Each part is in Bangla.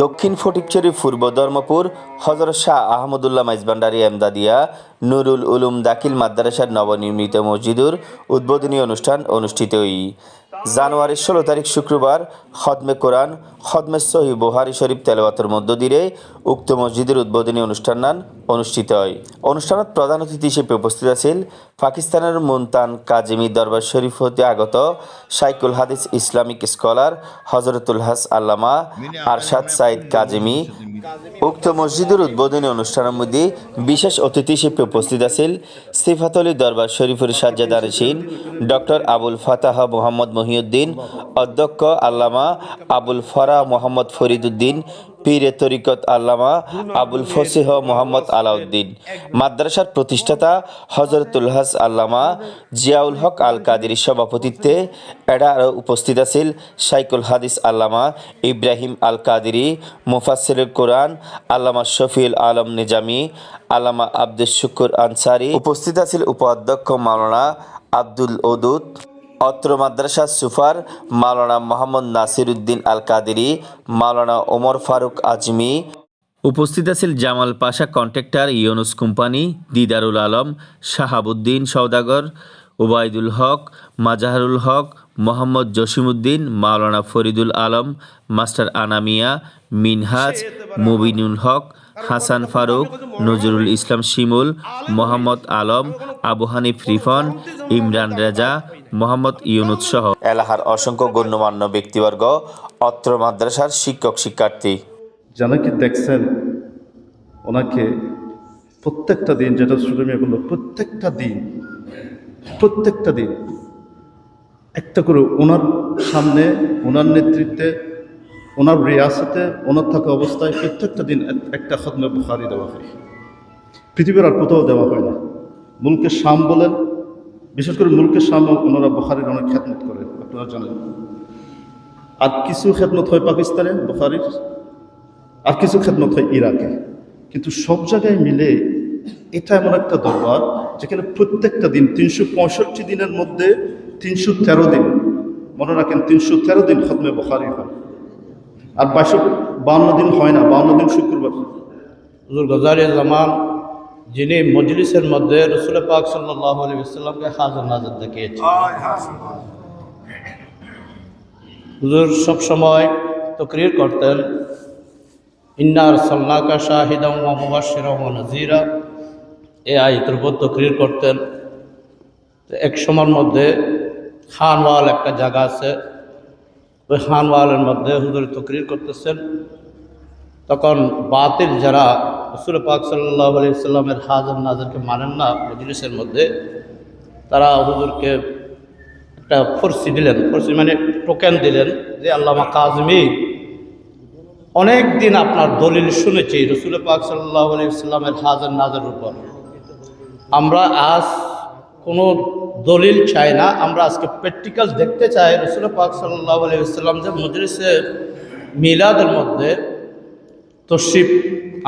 দক্ষিণ ফটিকচুরি পূর্ব ধর্মপুর হজরত শাহ আহমদুল্লাহ মাইজবান্ডারি এমদাদিয়া নুরুল উলুম দাখিল মাদ্রাসার নবনির্মিত মসজিদুর উদ্বোধনী অনুষ্ঠান অনুষ্ঠিত জানুয়ারির ষোলো তারিখ শুক্রবার খদমে কোরআন, খদমে সহি বোহারি শরীফ তেলাওয়াতের মধ্য দিয়ে উক্ত মসজিদের উদ্বোধনী অনুষ্ঠান অনুষ্ঠিত হয়। অনুষ্ঠানত প্রধান অতিথি হিসেবে উপস্থিত আছেন পাকিস্তানের মুনতান কাজিমি দরবার শরীফ হতে আগত সাইকুল হাদিস ইসলামিক স্কলার হজরতুল হাস আল্লামা আরশাদ সাইদ কাজিমি। উক্ত মসজিদের উদ্বোধনী অনুষ্ঠানের মধ্যে বিশেষ অতিথি হিসেবে উপস্থিত আছেন সিফাতলি দরবার শরীফের সাজ্জাদার সিন ডক্টর আবুল ফাতাহ মোহাম্মদ মহিউদ্দিন, অধ্যক্ষ আল্লামা আবুল ফরা মোহাম্মদ ফরিদুদ্দিন পীরে তরিকত আল্লামা আবুল ফসিহ মোহাম্মদ আলাউদ্দিন। মাদ্রাসার প্রতিষ্ঠাতা হজরতুল হাস আল্লামা জিয়াউল হক আল কাদির সভাপতিত্বে এরা আরও উপস্থিত আছিল সাইকুল হাদিস আল্লামা ইব্রাহিম আল কাদিরি মুফাসির কোরআন আল্লামা শফিউল আলম নিজামি আল্লামা আব্দুল শুকুর আনসারি। উপস্থিত আছিল উপাধ্যক্ষ মাওলানা আব্দুল ওদুদ অত্র মাদ্রাসা সুফার মাওলানা মোহাম্মদ নাসির উদ্দিন আল কাদেরি মাওলানা ওমর ফারুক আজমি। উপস্থিত আছেন Jamal Pasha contractor Yunus company, Didarul Alam, Shahabuddin Saudagar, Obaidul Haque, Mazharul Haque, Mohammad Jasimuddin Maulana Faridul Alam, master Anamia, Minhaj, Mubinul Haque, Hasan Faruk, Nazrul Islam Shimul, Mohammad Alam, Abu Hanif Rifon, Imran Reza Mohammad Yunus সহ। এলাহার অসংখ্য গণ্যমান্য ব্যক্তিবর্গ অত্র মাদ্রাসার শিক্ষক শিক্ষার্থী। যারা দেখছেন ওনাকে প্রত্যেকটা দিন যেটা সুরমিয়া বলল প্রত্যেকটা দিন প্রত্যেকটা দিন একটা করে ওনার সামনে ওনার নেতৃত্বে ওনার রিয়াসতে ওনার থাকা অবস্থায় প্রত্যেকটা দিন একটা খতমে বুখারি দেওয়া হয়। পৃথিবীর আর কোথাও দেওয়া হয় না। মুলকের শাম বলেন বিশেষ করে মুলকের শাম ওনারা বুখারির অনেক খেদমত করেন, আপনারা জানেন। আর কিছু খেদমত হয় পাকিস্তানে, বুখারির, আর কিছু খেদমত হয় ইরাকে। কিন্তু সব জায়গায় মিলে এটা এমন একটা দরবার যেখানে প্রত্যেকটা দিন তিনশো পঁয়ষট্টি দিনের মধ্যে তিনশো তেরো দিন, মনে রাখেন তিনশো তেরো দিন খতমে বখারি হয়। আর বাইশো বাউন্ন দিন হয় না বাউন্ন দিন শুক্রবার। জামান যিনি মজলিসের মধ্যে রসুল পাক সাল্লাহ আলী ইসলামকে হাজার নাজার দেখিয়েছেন। হুজুর সবসময় তকরির করতেন। ইন্নার সাল্লাকা শাহিদম মুবাসিরম নজিরা এ আয়তের উপর তকরির করতেন। এক সময়ের মধ্যে খানওয়াল একটা জায়গা আছে। ওই খানওয়ালের মধ্যে হুজুর তকরির করতেছেন। তখন বাতিল যারা রসুল পাক সাল্লাহ আলি সাল্লামের হাজার নাজারকে মানেন না। মজলিসের মধ্যে তারা হুজুরকে একটা ফরসি দিলেন। ফরসি মানে টোকেন দিলেন যে, আল্লামা কাজমি অনেক দিন আপনার দলিল শুনেছি রসুল পাক সাল্লাহ আলি সাল্লামের হাজার নাজার উপর। আমরা আজ কোনো দলিল চাই না, আমরা আজকে প্র্যাকটিক্যাল দেখতে চাই রসুল পাক সাল্লাহ আলি সাল্লাম যে মজলিসে মিলাদের মধ্যে তশরিফ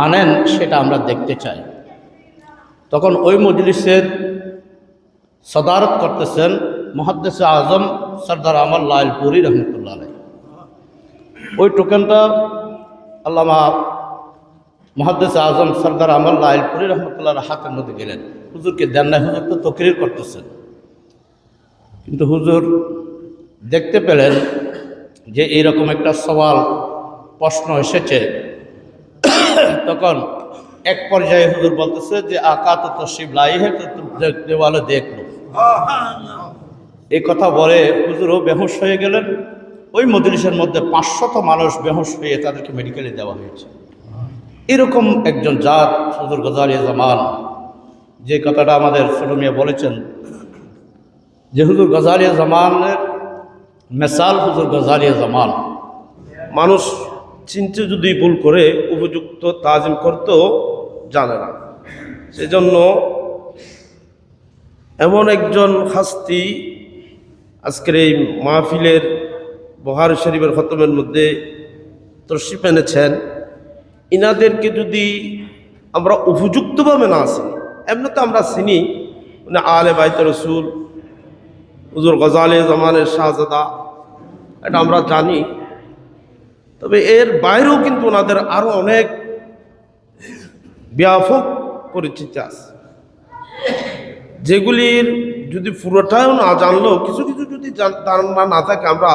আনেন, সেটা আমরা দেখতে চাই। তখন ওই মজলিসের সদারত করতেছেন মহাদ্দেশ আজম সর্দার আমল লালপুরি রহমতুল্লাহ ওই টোকেনটা আল্লামা মহাদ্দেশ আজম সর্দার আমল লালপুরি রহমতুল্লাহ হাতের মধ্যে গেলেন। হুজুরকে দেন না হুজুর তো তকরির করতেছেন। কিন্তু হুজুর দেখতে পেলেন যে এইরকম একটা সওয়াল প্রশ্ন এসেছে। তখন এক পর্যায়ে হুজুর বলতেছে যে আকা তো তসিব লাই হে তো তুম দেখতে वाले দেখ লো এই কথা বলে হুজুরও বেহুশ হয়ে গেলেন। ওই মজলিসের মধ্যে পাঁচশত মানুষ বেহুশ হয়ে তাদেরকে মেডিকেলে দেওয়া হয়েছে। এরকম একজন জাত হুজুর গজালি জামান, যে কথাটা আমাদের সুরমিয়া বলেছেন, যে হুজুর গজালিয়া জামানের মেসাল হুজুর গজালিয়া জামান। মানুষ চিনতে যদি ভুল করে উপযুক্ত তাজিম করতেও জানে না। সেজন্য এমন একজন হাস্তি আজকের এই মাহফিলের বহার শরীফের খতমের মধ্যে তশরিফ এনেছেন। ইনাদেরকে যদি আমরা উপযুক্তভাবে না চিনি, এমনি তো আমরা চিনি মানে আলে বাইতে রসুল, হুজুর গজালে জামানের শাহজাদা, এটা আমরা জানি। তবে এর বাইরেও কিন্তু ওনাদের আরও অনেক ব্যাপক পরিচিতি আছে। যেগুলির যদি পুরোটাও না জানলেও কিছু কিছু যদি ধারণা না থাকে, আমরা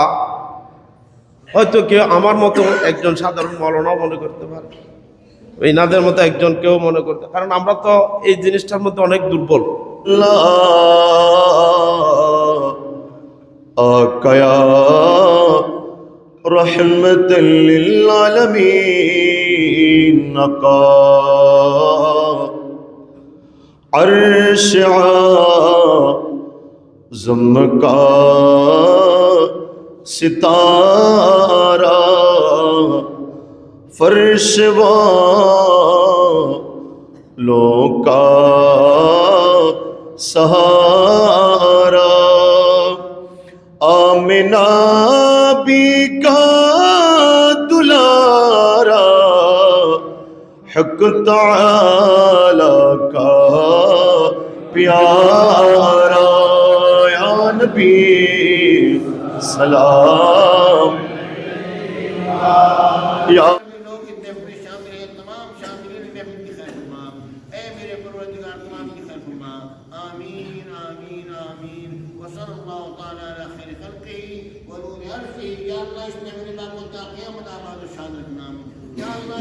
হয়তো কেউ আমার মতো একজন সাধারণ মলনাও মনে করতে পারে। এনাদের মতো একজন কেউ মনে করতে, কারণ আমরা তো এই জিনিসটার মধ্যে অনেক দুর্বল। কয়া رحمت للعالمین نقا. عرش عظم کا ستارہ فرش والوں کا سہارا. آمنا بھی کا हक ताला का प्यारा या नबी सलाम या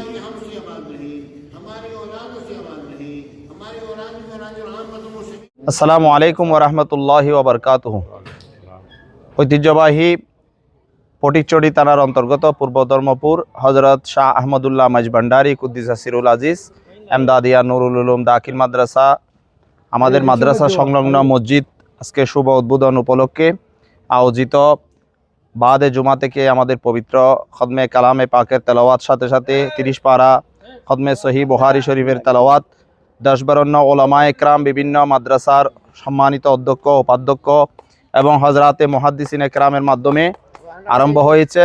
या अल्लाह ये हमसे आबाद रहे हमारी औलादों से आबाद रहे हमारी औलाद की औलाद आमतों से আসসালামু আলাইকুম ওরহমতুল্লাহি ওবরকাতুহ ঐতিহ্যবাহী ফটিকচড়ি থানার অন্তর্গত পূর্ব ধর্মপুর হজরত শাহ আহমদুল্লাহ মাজভান্ডারি কুদ্দিসা সিরুল আজিজ এমদাদিয়া নুরুল উলুম দাখিল মাদ্রাসা আমাদের মাদ্রাসা সংলগ্ন মসজিদ আজকে শুভ উদ্বোধন উপলক্ষে আয়োজিত বাদে জুমা থেকে আমাদের পবিত্র খদমে কালামে পাকের তেলাওয়াত, সাথে সাথে তিরিশ পাড়া খদমে সহি বহারি শরীফের তেলাওয়াত দশ বারণ্য ওলামা একরাম, বিভিন্ন মাদ্রাসার সম্মানিত অধ্যক্ষ, উপাধ্যক্ষ এবং হজরাতে মহাদ্দিসিন একরামের মাধ্যমে আরম্ভ হয়েছে।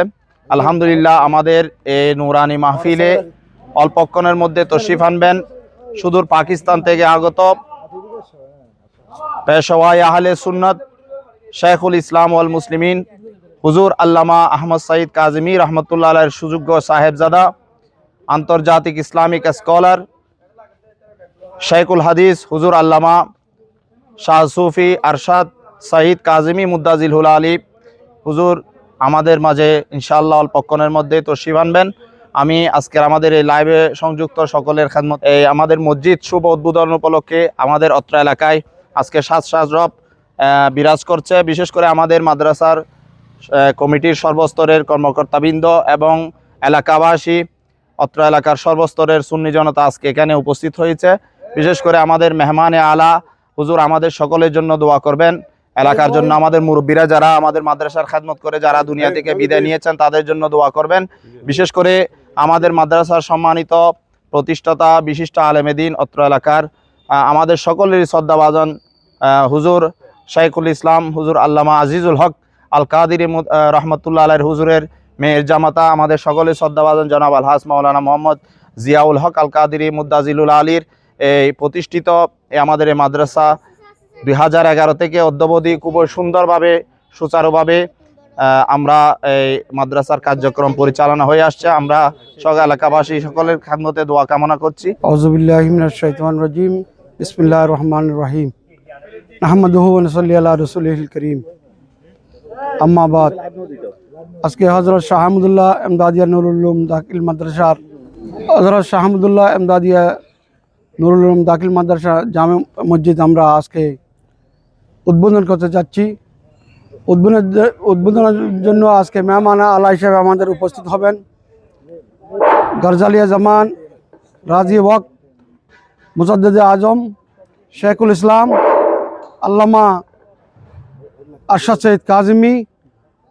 আলহামদুলিল্লাহ, আমাদের এই নুরানি মাহফিলে অল্পক্ষণের মধ্যে তশরিফ আনবেন। সুদূর পাকিস্তান থেকে আগত পেশওয়াই আহলে সুন্নত, শেখুল ইসলাম ওয়াল মুসলিমিন হুজুর আল্লামা আহমদ সাইদ কাজমি রহমতুল্লাহ আলের সুযোগ্য সাহেবজাদা আন্তর্জাতিক ইসলামিক স্কলার শেখুল হাদিস হুজুর আল্লামা শাহ সুফি আরশাদ সাইদ কাজিমি মুদাজিল হুল আলী। হুজুর আমাদের মাঝে ইনশাআল্লাহ অল্পক্ষণের মধ্যে তশরিফ আনবেন। আমি আজকের আমাদের এই লাইভে সংযুক্ত সকলের খেদমত এই আমাদের মসজিদ শুভ উদ্বোধন উপলক্ষে আমাদের অত্র এলাকায় আজকে সাজ সাজরব আহ, বিরাজ করছে। বিশেষ করে আমাদের মাদ্রাসার কমিটির সর্বস্তরের কর্মকর্তাবৃন্দ এবং এলাকাবাসী, অত্র এলাকার সর্বস্তরের সুন্নি জনতা আজকে এখানে উপস্থিত হয়েছে। বিশেষ করে আমাদের মেহমানে আলা, হুজুর আমাদের সকলের জন্য দোয়া করবেন। এলাকার জন্য আমাদের মুরব্বীরা যারা আমাদের মাদ্রাসার খেদমত করে, যারা দুনিয়া থেকে বিদায় নিয়েছেন, তাদের জন্য দোয়া করবেন। বিশেষ করে আমাদের মাদ্রাসার সম্মানিত প্রতিষ্ঠাতা, বিশিষ্ট আলেমেদিন অত্র এলাকার আমাদের সকলেরই শ্রদ্ধাভাজন হুজুর শাইখুল ইসলাম, হুজুর আল্লামা আজিজুল হক আল কাদির রহমতুল্লাহ আলের হুজুরের মেয়ের জামাতা, আমাদের সকলের শ্রদ্ধাভাজন জনাব আলহাস মাওলানা মোহাম্মদ জিয়াউল হক আল কাদিরি মুদাজিলুল আলীর এই প্রতিষ্ঠিত আমাদের এই মাদ্রাসা দুই হাজার এগারো থেকে অদ্যবধি খুব সুন্দরভাবে, সুচারুভাবে আমরা এই মাদ্রাসার কার্যক্রম পরিচালনা হয়ে আসছে। আমরা সকল এলাকাবাসী সকলের খাদমতে দোয়া কামনা করছি। রহমানির রহিম। আলা রাসূলিহিল করিম। আম্মা বাদ। আজকে হযরত শাহ এমদাদিয়া নুরুল উলুম দাখিল মাদ্রাসার হজরত শাহ আহমদুল্লাহ এমদাদিয়া নুরুল উলুম দাখিল মাদ্রাসা জামে মসজিদ আমরা আজকে উদ্বোধন করতে যাচ্ছি। উদ্বোধনের উদ্বোধনের জন্য আজকে মেহমান আলা হিসেবে আমাদের উপস্থিত হবেন। গরজালিয়া জামান, রাজি ওয়াক মুসাদ্দেদ আজম, শেখুল ইসলাম, আল্লামা আরশাদ সৈয়দ কাজমি,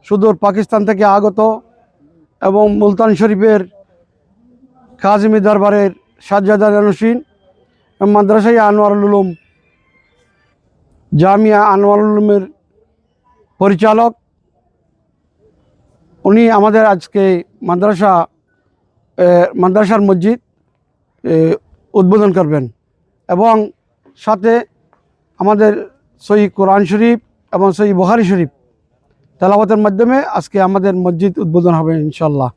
সুদূর পাকিস্তান থেকে আগত এবং মুলতান শরীফের কাজমি দরবারের সাজ্জাদা নসীন মাদ্রাসাই আনোয়ারুল উলুম, জামিয়া আনোয়ারুল উলুমের পরিচালক। উনি আমাদের আজকে মাদ্রাসা মাদ্রাসার মসজিদ উদ্বোধন করবেন এবং সাথে আমাদের সই কোরআন শরীফ এবং সেই বহারি শরীফ। তালাবতের মাধ্যমে আজকে আমাদের মসজিদ উদ্বোধন হবে ইনশাল্লাহ